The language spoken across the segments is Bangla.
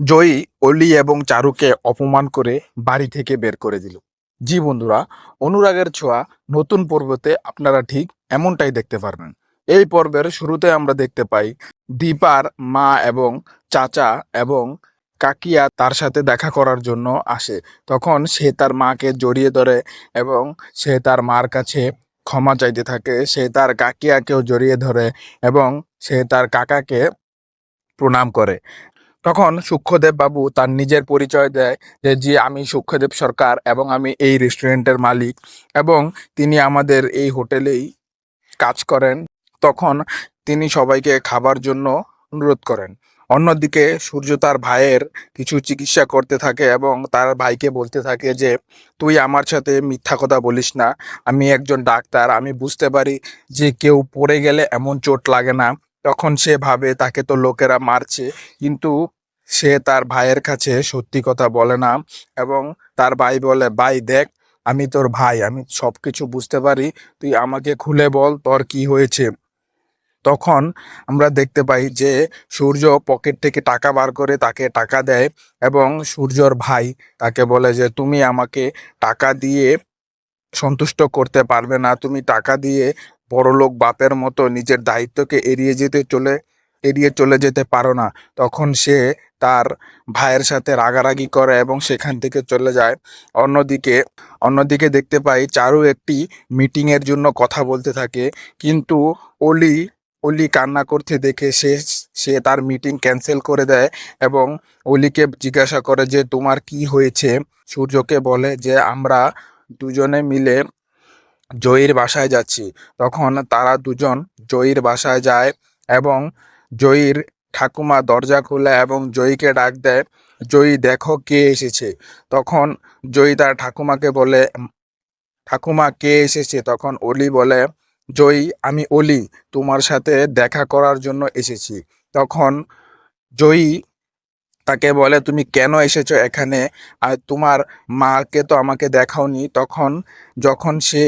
জয়ী, অলি এবং চারুকে অপমান করে বাড়ি থেকে বের করে দিল। জি বন্ধুরা, অনুরাগের ছোঁয়া নতুন পর্বতে আপনারা ঠিক এমনটাই দেখতে পারবেন। এই পর্বের শুরুতে আমরা দেখতে পাই দীপার মা এবং চাচা এবং কাকিয়া তার সাথে দেখা করার জন্য আসে। তখন সে তার মাকে জড়িয়ে ধরে এবং সে তার মার কাছে ক্ষমা চাইতে থাকে। সে তার কাকিয়াকেও জড়িয়ে ধরে এবং সে তার কাকাকে প্রণাম করে। তখন সূক্ষ্মদেব বাবু তার নিজের পরিচয় দেয় যে, জি, আমি সূক্ষ্মদেব সরকার এবং আমি এই রেস্টুরেন্টের মালিক এবং তিনি আমাদের এই হোটেলেই কাজ করেন। তখন তিনি সবাইকে খাবার জন্য অনুরোধ করেন। অন্যদিকে সূর্য তার ভাইয়ের কিছু চিকিৎসা করতে থাকে এবং তার ভাইকে বলতে থাকে যে, তুই আমার সাথে মিথ্যা কথা বলিস না। আমি একজন ডাক্তার। আমি বুঝতে পারি যে কেউ পড়ে গেলে এমন চোট লাগে না। তখন সে ভাবে, তাকে তো লোকেরা মারছে। কিন্তু সে তার ভাইয়ের কাছে সত্যি কথা বলে না এবং তার ভাই বলে, ভাই, দেখ, আমি তোর ভাই, আমি সব কিছু বুঝতে পারি, তুই আমাকে খুলে বল তোর কি হয়েছে। তখন আমরা দেখতে পাই যে সূর্য পকেট থেকে টাকা বার করে তাকে টাকা দেয় এবং সূর্যর ভাই তাকে বলে যে, তুমি আমাকে টাকা দিয়ে সন্তুষ্ট করতে পারবে না। তুমি টাকা দিয়ে বড়লোক বাপের মতো নিজের দায়িত্বকে এড়িয়ে যেতে চলে, এড়িয়ে চলে যেতে পারো না। তখন সে তার ভাইয়ের সাথে রাগারাগি করে এবং সেখান থেকে চলে যায়। অন্যদিকে অন্যদিকে দেখতে পাই চারু একটি মিটিংয়ের জন্য কথা বলতে থাকে। কিন্তু অলি অলি কান্না করতে দেখে সে সে তার মিটিং ক্যান্সেল করে দেয় এবং অলিকে জিজ্ঞাসা করে যে, তোমার কি হয়েছে? সূর্যকে বলে যে, আমরা দুজনে মিলে জয়ীর বাসায় যাচ্ছি। তখন তারা দুজন জয়ীর বাসায় যায় এবং জয়ীর ঠাকুমা দরজা খুলে এবং জয়ীকে ডাক দেয়, জয়ী, দেখো কে এসেছে। তখন জয়ী তার ঠাকুমাকে বলে, ঠাকুমা, কে এসেছে? তখন অলি বলে, জয়ী, আমি অলি, তোমার সাথে দেখা করার জন্য এসেছি। তখন জয়ী তাকে বলে, তুমি কেন এসেছ এখানে? আর তোমার মাকে তো আমাকে দেখাওনি। তখন, যখন সে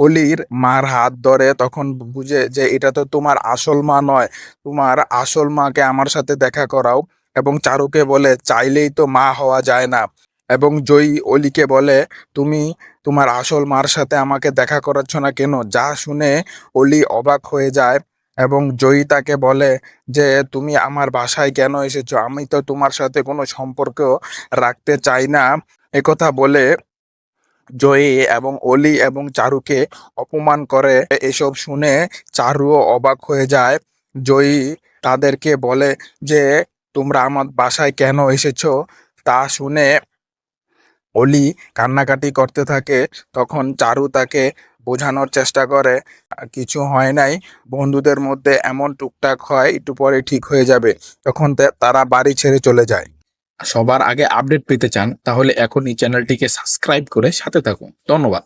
অলির মার হাত ধরে, তখন বুঝে যে এটা তো তোমার আসল মা নয়। তোমার আসল মাকে আমার সাথে দেখা করাও। এবং চারুকে বলে, চাইলেই তো মা হওয়া যায় না। এবং জয়ী অলিকে বলে, তুমি তোমার আসল মার সাথে আমাকে দেখা করাচ্ছ না কেন? যা শুনে অলি অবাক হয়ে যায়। এবং জয়ী তাকে বলে যে, তুমি আমার বাসায় কেন এসেছ? আমি তো তোমার সাথে কোনো সম্পর্ক রাখতে চাই না। একথা বলে জয়ী এবং অলি এবং চারুকে অপমান করে। এসব শুনে চারুও অবাক হয়ে যায়। জয়ী তাদেরকে বলে যে, তোমরা আমার বাসায় কেন এসেছ? তা শুনে অলি কান্নাকাটি করতে থাকে, তখন চারু তাকে বোঝানোর চেষ্টা করে। কিছু হয় নাই, বন্ধুদের মধ্যে এমন টুকটাক হয়, একটু পরে ঠিক হয়ে যাবে। তখন তারা বাড়ি ছেড়ে চলে যায়। সবার আগে আপডেট পেতে চান, তাহলে এখনই চ্যানেলটিকে সাবস্ক্রাইব করে সাথে থাকুন। ধন্যবাদ।